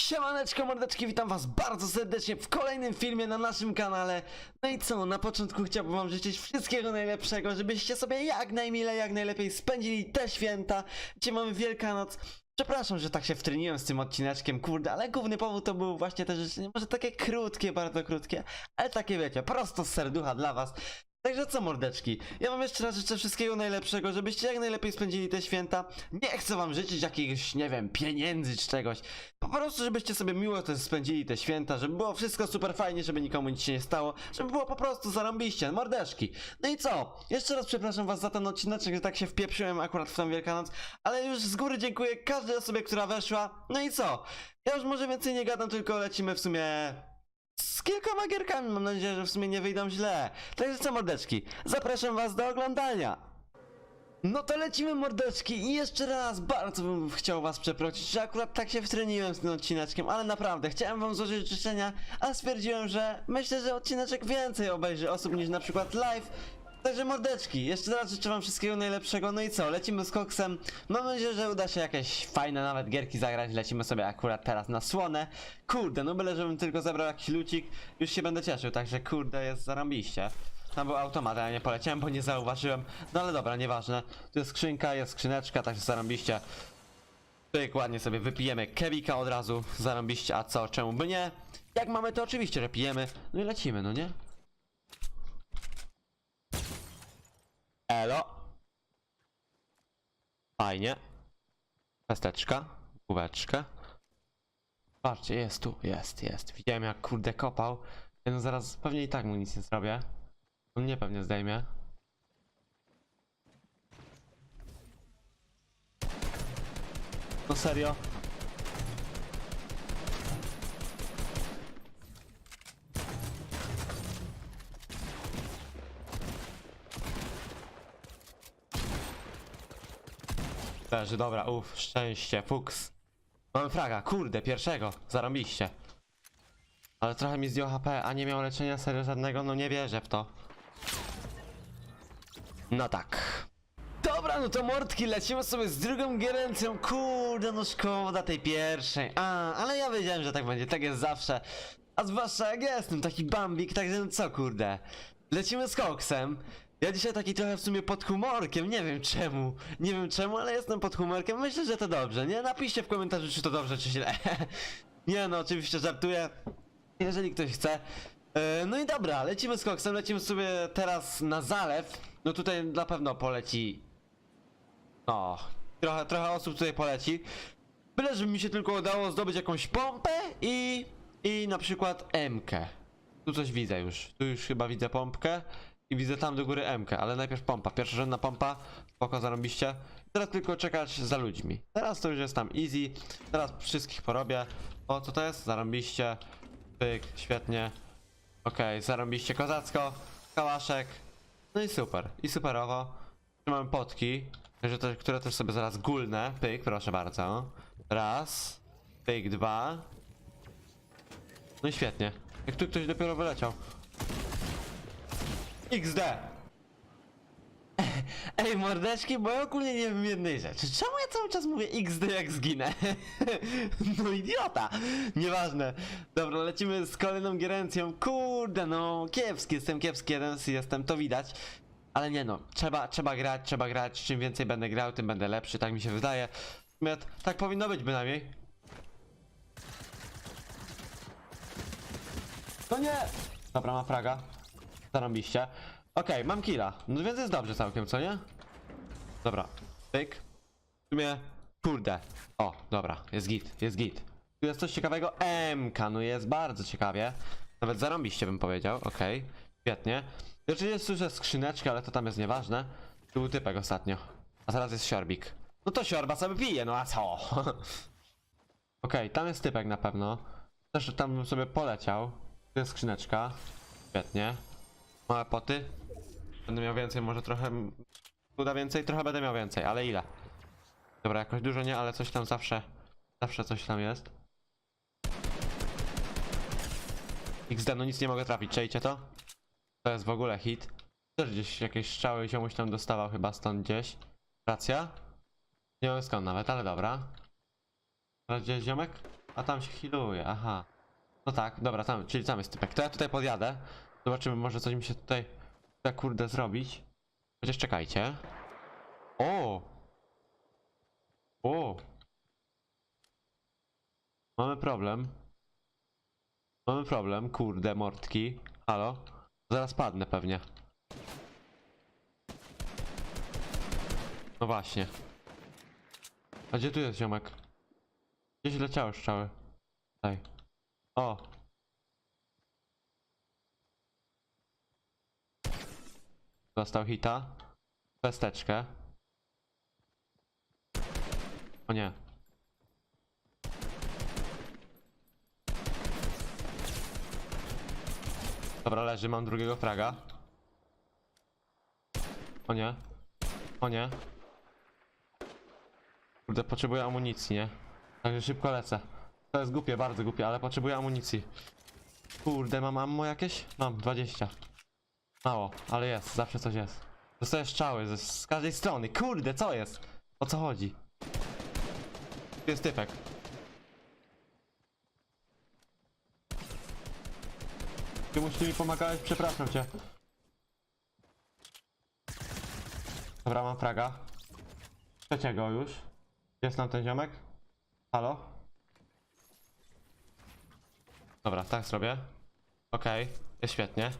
Siemaneczko mordeczki, witam was bardzo serdecznie w kolejnym filmie na naszym kanale. No i co, na początku chciałbym wam życzyć wszystkiego najlepszego Żebyście sobie jak najmilej, jak najlepiej spędzili te święta. Gdzie mamy Wielkanoc. Przepraszam, że tak się wtryniłem z tym odcineczkiem, kurde, ale główny powód to był właśnie te życzenie, może takie krótkie, bardzo krótkie, ale takie wiecie, prosto z serducha dla was. Także co mordeczki, ja wam jeszcze raz życzę wszystkiego najlepszego, żebyście jak najlepiej spędzili te święta. Nie chcę wam życzyć jakichś, nie wiem, pieniędzy czy czegoś. Po prostu, żebyście sobie miło też spędzili te święta, żeby było wszystko super fajnie, żeby nikomu nic się nie stało, żeby było po prostu zarąbiście, mordeczki. No i co? Jeszcze raz przepraszam was za ten odcineczek, że tak się wpieprzyłem akurat w tą Wielkanoc, ale już z góry dziękuję każdej osobie, która weszła. No i co? Ja już może więcej nie gadam, tylko lecimy w sumie z kilkoma gierkami. Mam nadzieję, że w sumie nie wyjdą źle. Także co mordeczki, zapraszam was do oglądania. No to lecimy mordeczki i jeszcze raz bardzo bym chciał was przeprosić, że akurat tak się wtreniłem z tym odcineczkiem, ale naprawdę chciałem wam złożyć życzenia, a stwierdziłem, że myślę, że odcineczek więcej obejrzy osób niż na przykład live. Także mordeczki, jeszcze raz życzę wam wszystkiego najlepszego, no i co, lecimy z koksem, mam nadzieję, że uda się jakieś fajne nawet gierki zagrać, lecimy sobie akurat teraz na słonę, kurde, no byle żebym tylko zebrał jakiś lucik, już się będę cieszył, także kurde jest zarąbiście. Tam był automat, ja nie poleciałem, bo nie zauważyłem. No ale dobra, nieważne. Tu jest skrzynka, jest skrzyneczka, także zarąbiście. Pyk, ładnie sobie wypijemy kebika od razu, zarąbiście, a co, czemu by nie? Jak mamy to oczywiście, że pijemy. No i lecimy, no nie? Elo. Fajnie. Pesteczka, główeczka. Patrzcie, jest tu, jest, jest. Widziałem jak kurde kopał. Ja No zaraz pewnie i tak mu nic nie zrobię. On mnie pewnie zdejmie. No serio? Leży, dobra, uff, szczęście, fuks. Mamy fraga, kurde, pierwszego, zarąbiście. Ale trochę mi zdjął HP, a nie miał leczenia serio żadnego, no nie wierzę w to. No tak. Dobra, no to mordki, lecimy sobie z drugą gierencją. Kurde, no szkoda tej pierwszej. A, ale ja wiedziałem, że tak będzie, tak jest zawsze. A zwłaszcza jak ja jestem taki bambik, także no co kurde. Lecimy z koksem. Ja dzisiaj taki trochę w sumie pod humorkiem, nie wiem czemu. Nie wiem czemu, ale jestem pod humorkiem. Myślę, że to dobrze, nie? Napiszcie w komentarzu, czy to dobrze, czy źle. nie no, oczywiście żartuję. Jeżeli ktoś chce. E, No i dobra, lecimy z koksem, lecimy sobie teraz na zalew. No tutaj na pewno poleci. No, trochę, trochę osób tutaj poleci. Byle, żeby mi się tylko udało zdobyć jakąś pompę i. i na przykład MK. Tu coś widzę już. Tu już chyba widzę pompkę. I widzę tam do góry MK, ale najpierw pompa. Pierwszorzędna pompa, spoko zarobiście. Teraz tylko czekać za ludźmi. Teraz to już jest tam easy. Teraz wszystkich porobię. O, co to jest? Zarąbiście. Pyk, świetnie. Okej, zarąbiście kozacko. Kałaszek. No i super. I superowo. Mamy potki, które też sobie zaraz gulnę. Pyk, proszę bardzo. Raz. Pyk, dwa. No i świetnie. Jak tu ktoś dopiero wyleciał. XD! Ej, mordeczki, bo ja ogólnie nie wiem jednej rzeczy. Czemu ja cały czas mówię XD jak zginę? no idiota! Nieważne. Dobra, lecimy z kolejną gierencją. Kurde, no kiepski, jestem kiepski, jeden jestem, to widać. Ale nie no, trzeba, trzeba grać, trzeba grać. Czym więcej będę grał, tym będę lepszy, tak mi się wydaje. Tak powinno być bynajmniej. No nie! Dobra, ma fraga. Zarąbiście. Okej, mam killa. No więc jest dobrze całkiem, co nie? Dobra, pyk. W sumie, kurde. O, dobra, jest git, jest git. Tu jest coś ciekawego. MK, no jest bardzo ciekawie. Nawet zarąbiście bym powiedział, okej. Świetnie. Oczywiście słyszę skrzyneczkę, ale to tam jest nieważne. Tu był typek ostatnio. A teraz jest siorbik. No to siorba sobie pije, no a co? Okej, tam jest typek na pewno. Też tam bym sobie poleciał. Tu jest skrzyneczka. Świetnie. Małe poty. Będę miał więcej, może trochę... Uda więcej? Trochę będę miał więcej, ale ile? Dobra, jakoś dużo nie, ale coś tam zawsze... Zawsze coś tam jest. XD, no nic nie mogę trafić, czejcie to? To jest w ogóle hit. Też gdzieś jakieś strzały ziomuś tam dostawał chyba stąd gdzieś. Racja? Nie wiem skąd nawet, ale dobra. Teraz gdzie jest ziomek? A tam się healuje, aha. No tak, dobra, tam, czyli tam jest typek. To ja tutaj podjadę. Zobaczymy, może coś mi się tutaj da kurde zrobić. Chociaż czekajcie. O! O! Mamy problem. Mamy problem, kurde, mordki. Halo? Zaraz padnę pewnie. No właśnie. A gdzie tu jest ziomek? Gdzieś leciały strzały. Tutaj. O! Dostał hita. Pesteczkę. O nie. Dobra, leży, mam drugiego fraga. O nie. O nie. Kurde, potrzebuję amunicji, nie? Także szybko lecę. To jest głupie, bardzo głupie, ale potrzebuję amunicji. Kurde, mam ammo jakieś? Mam, 20. Mało, ale jest, zawsze coś jest. Dostaję strzały z, z każdej strony. Kurde, co jest? O co chodzi? Tu jest typek. Ty musisz mi pomagałeś, przepraszam cię. Dobra, mam fraga. Trzeciego już. Jest nam ten ziomek? Halo? Dobra, tak zrobię. Okej, jest świetnie.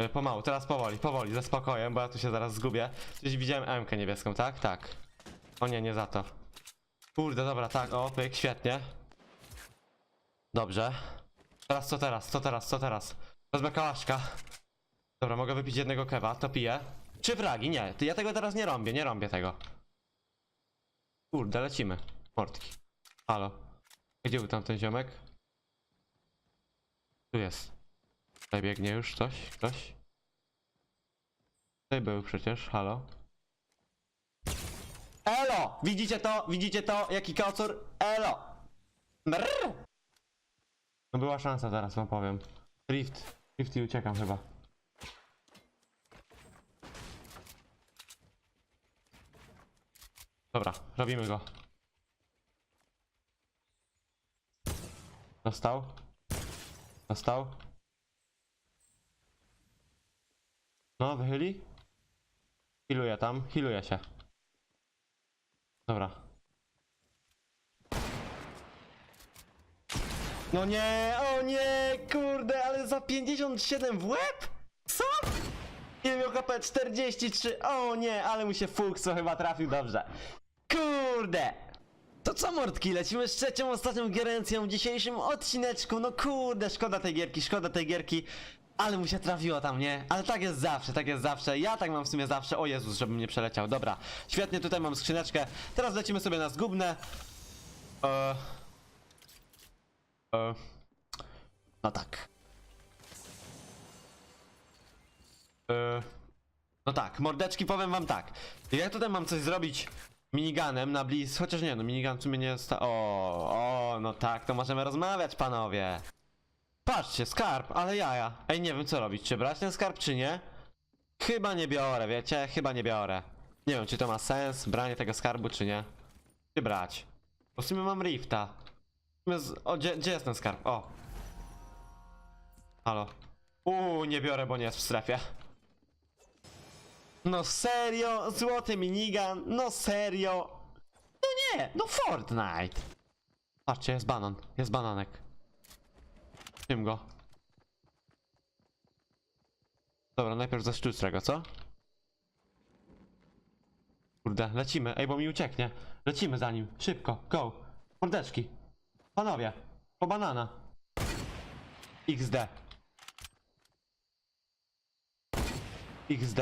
Y, Pomału, teraz powoli, powoli, ze spokojem, bo ja tu się zaraz zgubię. Gdzieś widziałem M-kę niebieską, tak? Tak. O nie, nie za to. Kurde, dobra, tak, o, pyk, świetnie. Dobrze. Teraz co teraz, co teraz, co teraz? Wezmę kałaszka. Dobra, mogę wypić jednego kewa, to piję. Trzy fragi, nie, ja tego teraz nie rąbię, nie rąbię tego. Kurde, lecimy. Mordki. Halo. Gdzie był tam ten ziomek? Tu jest. Tutaj biegnie już coś, ktoś. Tutaj był przecież, halo. Elo! Widzicie to? Widzicie to? Jaki kocur? Elo! Brrr! No była szansa teraz wam powiem. Rift. Rift i uciekam chyba. Dobra, robimy go. Dostał. Dostał. No, wychyli. Healuje tam, healuje się. Dobra. No nie, o nie, kurde, ale za 57 w łeb? Co? Ile miał HP? 43, o nie, ale mu się fukso chyba trafił dobrze. Kurde! To co mordki, lecimy z trzecią, ostatnią gierencją w dzisiejszym odcineczku. No kurde, szkoda tej gierki, szkoda tej gierki. Ale mu się trafiło tam, nie? Ale tak jest zawsze, tak jest zawsze. Ja tak mam w sumie zawsze. O Jezus, żebym nie przeleciał. Dobra, świetnie, tutaj mam skrzyneczkę. Teraz lecimy sobie na zgubne. Eee... Eee... No tak. Eee... No tak, mordeczki, powiem wam tak. Ja tutaj mam coś zrobić miniganem na bliz... Chociaż nie, no minigun w sumie nie jest... O, o, no tak, to możemy rozmawiać, panowie. Patrzcie, skarb, ale jaja. Ej, nie wiem co robić, czy brać ten skarb, czy nie? Chyba nie biorę, wiecie? Chyba nie biorę. Nie wiem, czy to ma sens, branie tego skarbu, czy nie. Czy brać? Bo w sumie mam rifta. O, gdzie, gdzie jest ten skarb? O. Halo. Uuu, nie biorę, bo nie jest w strefie. No serio? Złoty minigun? No serio? No nie, no Fortnite. Patrzcie, jest banan, jest bananek. Tym go. Dobra, najpierw zaszczucę go, co? Kurde, lecimy. Ej, bo mi ucieknie. Lecimy za nim. Szybko, go. Mordeczki. Panowie, po banana. XD. XD.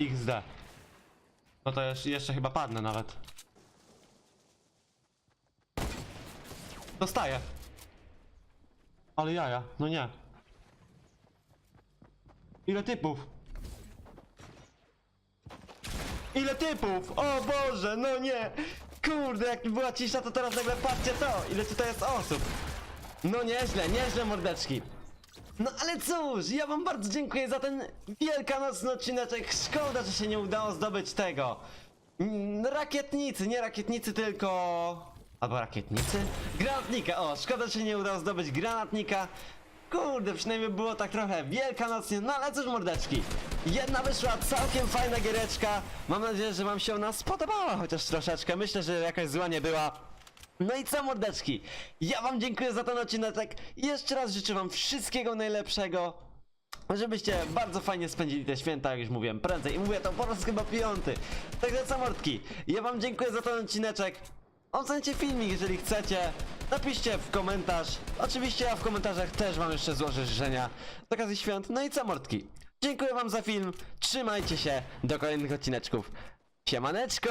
XD. No to jeszcze, jeszcze chyba padnę nawet. Dostaję. Ale jaja, no nie. Ile typów? Ile typów? O Boże, no nie! Kurde, jak była cisza, to teraz nagle patrzcie to! Ile tutaj jest osób! No nieźle, nieźle mordeczki! No ale cóż, ja wam bardzo dziękuję za ten wielkanocny odcineczek. Szkoda, że się nie udało zdobyć tego. Rakietnicy, nie rakietnicy, tylko... Albo rakietnicy? Granatnika, o, szkoda, że nie udało zdobyć granatnika. Kurde, przynajmniej było tak trochę wielkanocnie, no ale cóż mordeczki. Jedna wyszła całkiem fajna giereczka. Mam nadzieję, że wam się ona spodobała chociaż troszeczkę. Myślę, że jakaś zła nie była. No i co mordeczki? Ja wam dziękuję za ten odcinek. Jeszcze raz życzę wam wszystkiego najlepszego. Żebyście bardzo fajnie spędzili te święta, jak już mówiłem prędzej. I mówię to po raz chyba piąty. Także co mordki, ja wam dziękuję za ten odcineczek. Ocencie filmik, jeżeli chcecie. Napiszcie w komentarz. Oczywiście ja w komentarzach też wam jeszcze złożę życzenia z okazji świąt. No i co mordki? Dziękuję wam za film. Trzymajcie się. Do kolejnych odcineczków. Siemaneczko!